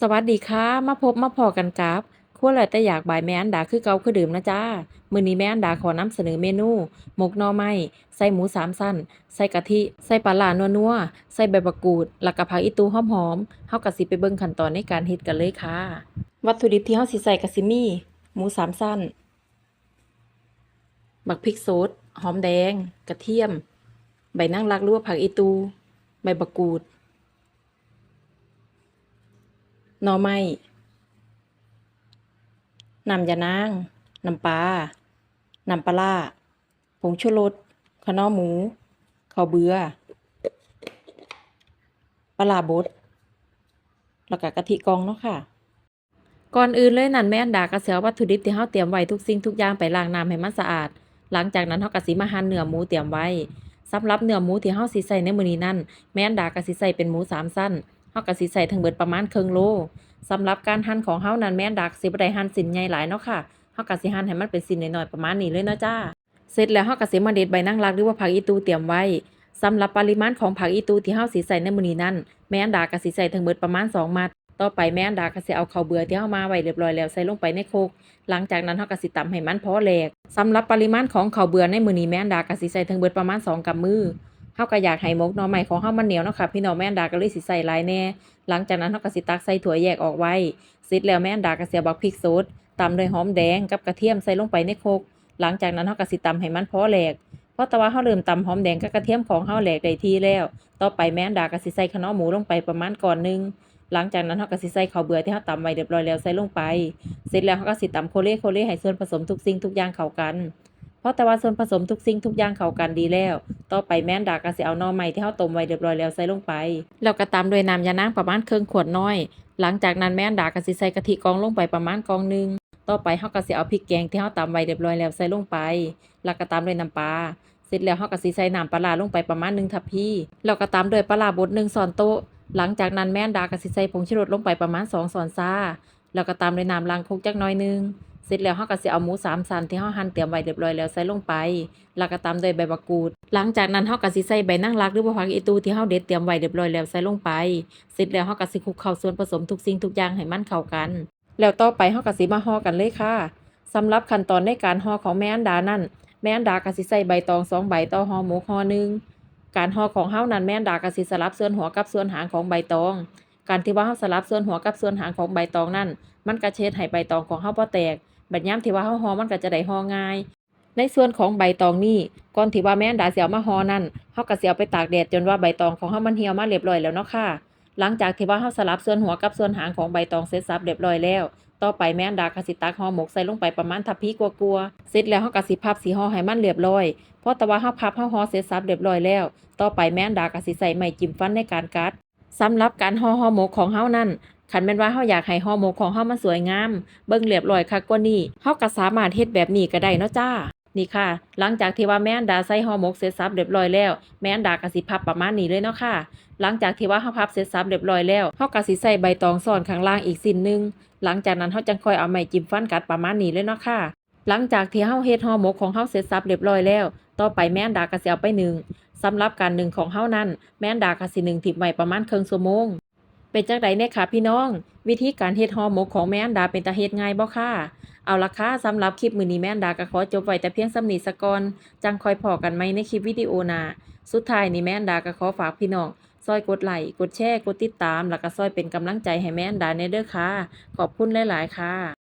สวัสดีค่ะ มาพบมาพอกันกับครัวแล้วแต่อยากบายแม่อันดาคือเกาคือเดิมนะจ้า มือนี้แม่อันดาขอนำเสนอเมนู หมกหน่อไม้ใส่หมูสามชั้น ใส่กะทิ ใส่ปลาร้านัวๆใส่ใบมะกรูดแล้วก็ผักอีตูหอมๆเฮาก็สิไปเบิ่งขั้นตอนในการเฮ็ดกันเลยค่ะ วัตถุดิบที่เฮาสิใส่ก็สิมีหมูสามชั้น บักพริกสดหอมแดง กระเทียม ใบนางรักหรือว่าผักอีตู ใบมะกรูด หน่อไม้น้ำยานาง น้ำปลา น้ำปลาร้าผงชูรสข้าวหนียวหมู ข้าวเบื่อปลาบดแล้วก็กะทิกองเนาะค่ะ ก่อนอื่นเลยนั่นแม่อันดาก็สิเอาวัตถุดิบที่เฮาเตรียมไว้ทุกสิ่งทุกอย่างไปล้างน้ำให้มันสะอาด หลังจากนั้นเฮาก็สิมาหั่นเนื้อหมูเตรียมไว้สำหรับเนื้อหมูที่เฮาสิใส่ในมื้อนี้นั่นแม่อันดาก็สิใส่เป็นหมูสามชั้นาก็สิใส่ทั้งเบิดประมาณครึ่งโลสำหรับการหั่นของเฮานั้นแม่นดักสิบ่ได้หั่นสินใหญ่หลายเนาะค่ะเฮาก็สิหั่นให้มันเป็นสินน้อยๆประมาณนี้เลยเนาะจ้า เสร็จแล้วเฮาก็สิมาเด็ดใบนางรักหรือว่าผักอีตูเตรียมไว้สำหรับปริมาณของผักอีตูที่เฮาสิใส่ในมื้อนี้นั้นแม่นดาก็สิใส่ทั้งเบิดประมาณ 2 มัด ต่อไปแม่นดาก็สิเอาข้าวเบื่อที่เฮามาไว้เรียบร้อยแล้วใส่ลงไปในโคก หลังจากนั้นเฮาก็สิตำให้มันพอแหลกสำหรับปริมาณของข้าวเบื่อในมื้อนี้แม่นดาก็สิใส่ทั้งเบิดประมาณ 2กำมือ เฮาก็อยากให้มกหน่อไม้ของเฮามันเหนียวเนาะค่ะพี่น้องแม่อันดาก็เลยสิใส่หลายแน่ หลังจากนั้นเฮาก็สิตักใส่ถ้วแยกออกไว้เสร็จแล้วแม่อันดาก็สิเอาบักพริกสดตำด้วยหอมแดงกับกระเทียมใส่ลงไปในโครกหลังจากนั้นเฮาก็สิตำให้มันพอแหลกเพราะแต่ว่าเฮาเริ่มตำหอมแดงกับกระเทียมของเฮาแหลกได้ที่แล้ว ต่อไปแม่อันดาก็สิใส่ข้าวเนียวหมูลงไปประมาณก่อนหนึงหลังจากนั้นเฮาก็สิใส่ข้าวเบื่อที่เฮาตำไว้เรียบร้อยแล้วใส่ลงไป เสร็จแล้วเฮาก็สิตำโคเล่โคเล่ให้ส่วนผสมทุกสิ่งทุกอย่างเข้ากัน ราะแต่ว่าส่วนผสมทุกสิ่งทุกอย่างเข้ากันดีแล้ว ต่อไปแม่นดาก็สิเอาหน่อไม้ที่เฮาต้มไว้เรียบร้อยแล้วใส่ลงไป แล้วก็ตามด้วยน้ำยานางประมาณครึ่งขวดน้อย หลังจากนั้นแม่นดาก็สิใส่กะทิกองลงไปประมาณกองหนึง ต่อไปเฮาก็สิเอาพริกแกงที่เฮาตำไว้เรียบร้อยแล้วใส่ลงไป แล้วก็ตามด้วยน้ำปลา เสร็จแล้วเฮาก็สิใส่น้ำปลาลงไปประมาณ1ทัพพีแล้วก็ตามด้วยปลาบด1ช้อนโต๊ะหลังจากนั้นแม่นดาก็สิใส่ผงชูรสลงไปประมาณ2ช้อนซา แล้วก็ตามด้วยน้ำล้างคกจักน่อยหนึงเสร็จแล้วเฮาก็สิเอาหมูสามชั้นที่เฮาหั่นเตรียมไว้เรียบร้อยแล้วใส่ลงไป แล้วก็ตามด้วยใบมะกรูด หลังจากนั้นเฮาก็สิใส่ใบนางรักหรือว่าผักอีตูที่เฮาเด็ดเตรียมไว้เรียบร้อยแล้วใส่ลงไป เสร็จแล้วเฮาก็สิคลุกเข้าส่วนผสมทุกสิ่งทุกอย่างให้มันเข้ากัน แล้วต่อไปเฮาก็สิมาห่อกันเลยค่ะสำหรับขั้นตอนในการห่อของแม่อันดานั่น แม่อันดาก็สิใส่ใบตองสองใบต่อห่อหมูห่อหนึงการห่อของเฮานั้นแม่อันดาก็สิสลับส่วนหัวกับส่วนหางของใบตอง การที่ว่าเฮาสลับส่วนหัวกับส่วนหางของใบตองนั่น มันก็เช็ดให้ใบตองของเฮาบ่แตก บัดยามที่ว่าเฮาห่อมันก็จะได้ห่อง่าย ในส่วนของใบตองนี่ก่อนที่ว่าแม่นดาเสิเอามาห่อนั่นเฮาก็สิเอาไปตากแดดจนว่าใบตองของเฮามันเหี่ยวมาเรียบร้อยแล้วเนาะค่ะ หลังจากที่ว่าเฮาสลับส่วนหัวกับส่วนหางของใบตองเสร็จสับเรียบร้อยแล้ว ต่อไปแม่นดาก็สิตักห่อหมกใส่ลงไปประมาณทัพพีกลัวๆเสร็จแล้วเฮาก็สิพับสีห่อให้มันเรียบร้อยเพราะแต่ว่าเฮาพับเฮาห่อเสร็จสับเรียบร้อยแล้ว ต่อไปแม่นดาก็สิใส่ไม้จิ้มฟันในการกัด สำหรับการห่อห่อหมกของเฮานั่นคันแม่นว่าเฮาอยากให้ห่อหมกของเฮามันสวยงาม เบิ่งเรียบร้อยคักกว่านี้เฮาก็สามารถเฮ็ดแบบนี้ก็ได้เนาะจ้านี่ค่ะ หลังจากที่ว่าแม่นดาใส่ห่อหมกเสร็จสับเรียบร้อยแล้ว แม่นดาก็สิพับประมาณนี้เลยเนาะค่ะ หลังจากที่ว่าเฮาพับเสร็จสับเรียบร้อยแล้วเฮาก็สิใส่ใบตองซ่อนข้างล่างอีกสิ้นหนึง หลังจากนั้นเฮาจังค่อยเอาไม้จิ้มฟันกัดประมาณนี้เลยเนาะค่ะ หลังจากที่เฮาเฮ็ดห่อหมกของเฮาเสร็จสับเรียบร้อยแล้ว ต่อไปแม่นดาก็สิเอาไปนึ่ง สำหรับการหนึ่งของเฮานั้น แม่นดาก็สินึ่งทิ้งไว้ประมาณครึ่งชั่วโมงเป็นจังไดเนี่ยค่ะพี่น้อง วิธีการเฮ็ดห่อหมกของแม่นดาเป็นตาเฮ็ดง่ายบ่ค่ะ เอาละค่ะสำหรับคลิปมื้อนี้แม่นดาก็ขอจบไว้แต่เพียงสำนี้ซะก่อนจังค่อยพอกันใหม่ในคลิปวิดีโอหน้าสุดท้ายนี้แม่นดาก็ขอฝากพี่น้องซอยกดไลค์กดแชร์กดติดตาม แล้วก็ซอยเป็นกำลังใจให้แม่นดาแน่เด้อค่ะ ขอบคุณหลาย ๆ ค่ะ